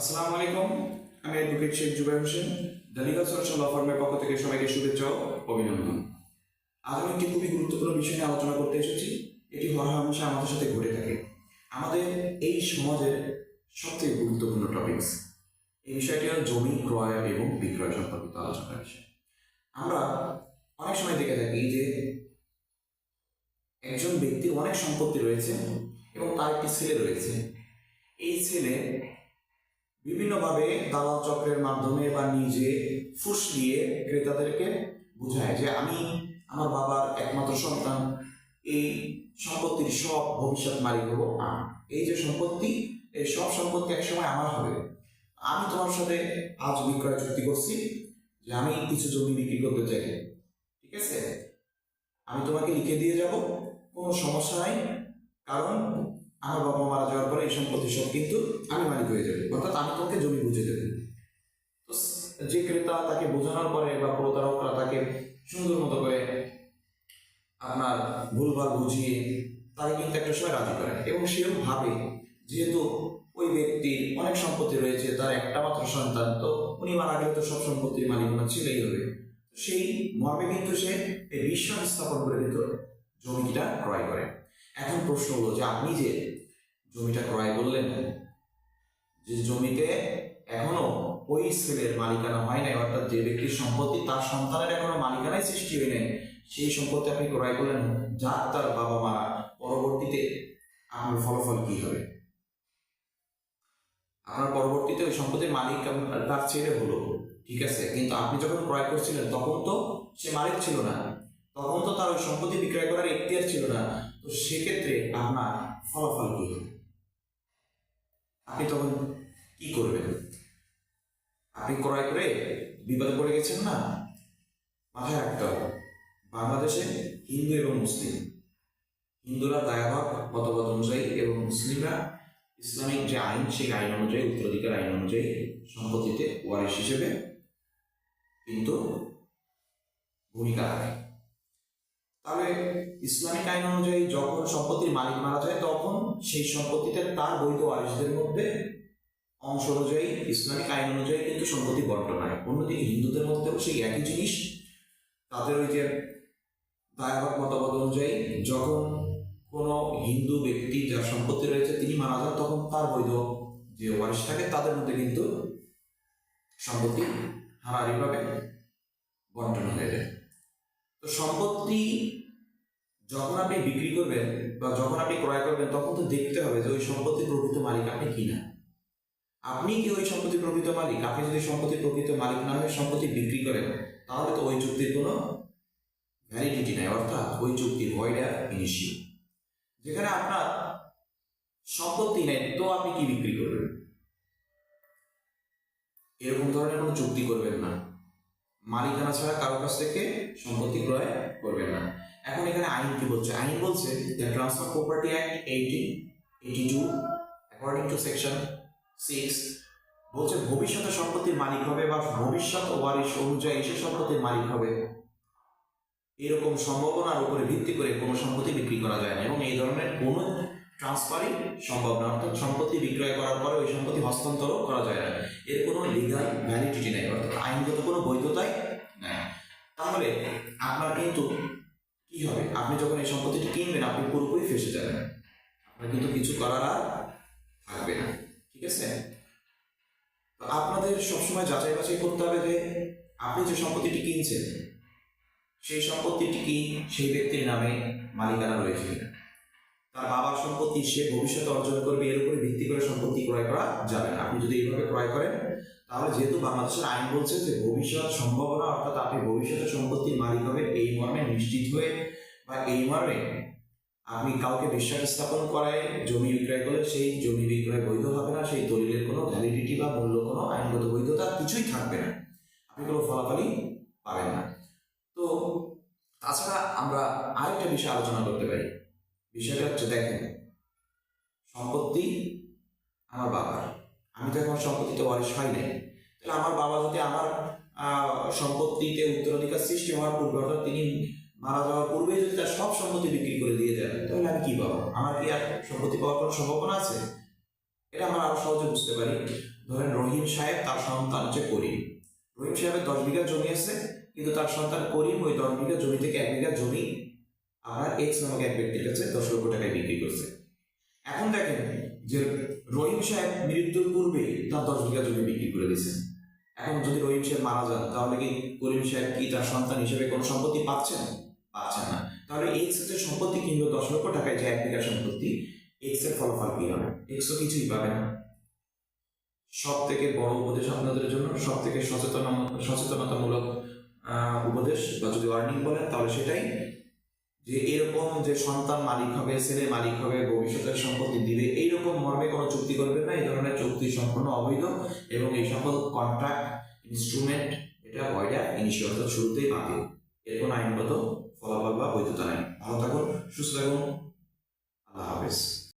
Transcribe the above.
আসসালামু আলাইকুম। আমি advocate Sheikh Jubai Hossain, the legal solution law ফার্মের পক্ষ থেকে সবাইকে শুভেচ্ছা অভিনন্দন। আজ আমি একটি খুবই গুরুত্বপূর্ণ বিষয় নিয়ে আলোচনা করতে এসেছি। এটি হরহামেশা আমাদের সাথে ঘটে থাকে। আমাদের এই সমাজের সবথেকে গুরুত্বপূর্ণ টপিকস এই বিষয়টি হল জমি, ক্রয় এবং বিক্রয় সম্পর্কিত আলোচনার বিষয়। আমরা অনেক সময় দেখে থাকি যে একজন ব্যক্তির অনেক সম্পত্তি রয়েছে এবং তার একটি ছেলে রয়েছে। এই ছেলে বিভিন্নভাবে দালাল চক্রের মাধ্যমে বা নিজে ফুস দিয়ে ক্রেতাদেরকে বোঝায় যে আমি আমার বাবার একমাত্র সন্তান, এই সম্পত্তির সব ভবিষ্যৎ মালিক হব এই যে সম্পত্তি, এই সব সম্পত্তি একসময় আমার হবে। আমি তোমার সাথে আজ বিক্রয় চুক্তি করছি যে আমি কিছু জমি বিক্রি করতে চাই। ঠিক আছে? আমি তোমাকে লিখে দিয়ে যাব, কোনো সমস্যা নাই। কারণ আমার বাবা মারা যাওয়ার পরে এই সম্পত্তি সব কিন্তু আমি মালিক হয়ে যাবে। অর্থাৎ আমি তোমাকে জমি বুঝে দেবো। যে ক্রেতা তাকে বোঝানোর পরে বা প্রতারকরা তাকে সুন্দর মতো করে আপনার ভুলভাল বুঝিয়ে তাকে কিন্তু একটা সময় রাজি করে এবং সেও ভাবে, যেহেতু ওই ব্যক্তির অনেক সম্পত্তি রয়েছে, তার একটা মাত্র সন্তান, তো উনি মারা গেলে তো সব সম্পত্তির মালিক ওনার ছেলেই হবে। সেই মর্মে কিন্তু সে এই বিশ্বাস স্থাপন করে দিত জমিটা ক্রয় করে। এখন প্রশ্ন হলো যে আপনি যে জমিটা ক্রয় করলেন। যে জমিতে এখনও ওই ছেলের মালিকানা হয় নাই, অর্থাৎ যে ব্যক্তির সম্পত্তি তার সন্তানের এখনও মালিকানাই সৃষ্টি হয় নাই, সেই সম্পত্তি আপনি ক্রয় করলেন যার তার বাবা মারা পরবর্তীতে আপনার ফলাফল কি হবে? আপনার পরবর্তীতে ওই সম্পত্তির মালিক তার ছেলে হলো, ঠিক আছে? কিন্তু আপনি যখন ক্রয় করছিলেন, তখন তো সে মালিক ছিল না। তখন তো তার ওই সম্পত্তি বিক্রয় করার এখতিয়ার ছিল না। তো সেক্ষেত্রে আপনার ফলাফল কি হবে? আপনি তখন কি করবেন? আপনি ক্রয় করে বিপদে পড়ে গেছেন না? মাথায় রাখতে হবে, বাংলাদেশে হিন্দু এবং মুসলিম, হিন্দুরা দায়াভাগ মতবাদ অনুযায়ী এবং মুসলিমরা ইসলামিক যে আইন, সেই আইন অনুযায়ী, উত্তরাধিকার আইন অনুযায়ী সম্পত্তিতে ওয়ারিশ হিসেবে কিন্তু ভূমিকা রাখে। তাহলে ইসলামিক আইন অনুযায়ী যখন সম্পত্তির মালিক মারা যায়, তখন সেই সম্পত্তিতে তার বৈধ ওয়ারিশদের মধ্যে অংশ অনুযায়ী, ইসলামিক আইন অনুযায়ী কিন্তু সম্পত্তি বন্টন হয়। অন্যদিকে হিন্দুদের মধ্যেও সেই একই জিনিস। তাদের ওই যে দায়ভাগ মতবাদ অনুযায়ী যখন কোনো হিন্দু ব্যক্তি যার সম্পত্তি রয়েছে তিনি মারা যান, তখন তার বৈধ যে ওয়ারিশ থাকে, তাদের মধ্যে কিন্তু সম্পত্তি হারাহারিভাবে বন্টন হয়ে যায়। তো সম্পত্তি যখন আপনি বিক্রি করবেন বা যখন আপনি ক্রয় করবেন, তখন তো দেখতে হবে যে ওই সম্পত্তির প্রকৃত মালিক আপনি কিনা। আপনি কি ওই সম্পত্তির প্রকৃত মালিক? আপনি যদি সম্পত্তির প্রকৃত মালিক না হয়ে সম্পত্তি বিক্রি করেন, তাহলে তো ওই চুক্তির কোনো ভ্যালিডিটি নাই, অর্থাৎ ওই চুক্তির ভয়টা ইনিশিও যেখানে আপনার সম্পত্তি নেই, তো আপনি কি বিক্রি করবেন? এরকম ধরনের কোনো চুক্তি করবেন না। মালিকানা ছাড়া কারও কাছ থেকে সম্পত্তি ক্রয় করবেন না। এখন এখানে আইন কি বলছে? আইন বলছে the transfer property act eighteen eighty two according to section six বলছে ভবিষ্যতে সম্পত্তির মালিক হবে বা ভবিষ্যৎ ওয়ারিশ অনুযায়ী সে সম্পত্তির মালিক হবে। এরকম সম্ভাবনার উপরে ভিত্তি করে কোনো সম্পত্তি বিক্রি করা যায় না এবং এই ধরনের কোনো ট্রান্সফারই সম্ভব না। বিক্রয় করার পরে ওই সম্পত্তি হস্তান্তরও করা যায় না। এর কোনো লিগাল ভ্যালিডিটি নেই, অর্থাৎ আইনগত কোনো বৈধতাই নেই। তাহলে আপনার কিন্তু কি হবে? আপনি যখন এই সম্পত্তিটি কিনবেন, আপনি পুরোপুরি ফেসে যাবেন। আপনার কিন্তু কিছু করার আর থাকবে না। ঠিক আছে? আপনাদের সবসময় যাচাই বাছাই করতে হবে যে আপনি যে সম্পত্তিটি কিনছেন, সেই সম্পত্তিটি কি সেই ব্যক্তির নামে মালিকানা রয়েছে কিনা? তার বাবার সম্পত্তি সে ভবিষ্যতে অর্জন করবে, এর উপরে ভিত্তি করে সম্পত্তি ক্রয় করা যাবে না। আপনি যদি এইভাবে ক্রয় করেন, তাহলে যেহেতু বাংলাদেশের আইন বলছে যে ভবিষ্যৎ সম্ভাবনা, অর্থাৎ আপনি ভবিষ্যতে সম্পত্তির মালিক হবেন এই মর্মে নিশ্চিত হয়ে বা এই মর্মে আপনি কাউকে বিশ্বাস স্থাপন করায় জমি বিক্রয় করলে সেই জমি বিক্রয় বৈধ হবে না, সেই দলিলের কোনো ভ্যালিডিটি বা মূল্য, কোনো আইনগত বৈধতা কিছুই থাকবে না। আপনি কোনো ফলাফলই পাবেন না। তো তাছাড়া আমরা আরেকটা বিষয় আলোচনা করতে পারি। বিষয়টা হচ্ছে দেখেন, সম্পত্তি আমার বাবার। আমি তো এখন সম্পত্তিতে ওয়ারিশ হয় নাই। তাহলে আমার বাবা যদি আমার সম্পত্তিতে উত্তরাধিকার সৃষ্টি হওয়ার পূর্বে, অর্থাৎ তিনি মারা যাওয়ার পূর্বে যদি তার সব সম্পত্তি বিক্রি করে দিয়ে যান তাহলে আমি কি পাবো? আমার কি আর সম্পত্তি পাওয়ার কোনো সম্ভাবনা আছে? এটা আমরা আরও সহজে বুঝতে পারি। ধরেন রহিম সাহেব তার সন্তান হচ্ছে করিম। রহিম সাহেবের দশ বিঘা জমি আছে, কিন্তু তার সন্তান করিম ওই দশ বিঘা জমি থেকে এক বিঘা জমি আপনার এক্স নামক এক ব্যক্তির কাছে দশ লক্ষ টাকায় বিক্রি করছে। এখন দেখেন যে রহিম সাহেব মৃত্যুর পূর্বে তার দশ বিঘা জমি বিক্রি করে দিয়েছেন। এখন যদি রহিম সাহেব মারা যান, তাহলে কি করিম সাহেব কি তার সন্তান হিসেবে কোনো সম্পত্তি পাচ্ছেন? পাচ্ছেন না। তাহলে এক্সের সম্পত্তি কিনলো দশ লক্ষ টাকায় যে এক বিঘা সম্পত্তি এক্সের ফলাফল কি হবে? এক্স কিছুই পাবে না। সব থেকে বড় উপদেশ আপনাদের জন্য সব থেকে সচেতন সচেতনতামূলক উপদেশ বা যদি ওয়ার্নিং বলেন, তাহলে সেটাই যে এরকম যে সন্তান মালিক হবে, ছেলে মালিক হবে, ভবিষ্যতের সম্পত্তি দিবে, এইরকম মর্মে কোনো চুক্তি করবে না, এই ধরনের চুক্তি সম্পূর্ণ অবৈধ এবং এই সকল কন্ট্রাক্ট ইনস্ট্রুমেন্ট এটা বয়ডা ইনিশিয়াল শুরুতেই বাতিল। এর কোনো আইনগত ফলাফল বা বৈধতা নাই। ভালো থাকুন, সুস্থ থাকুন।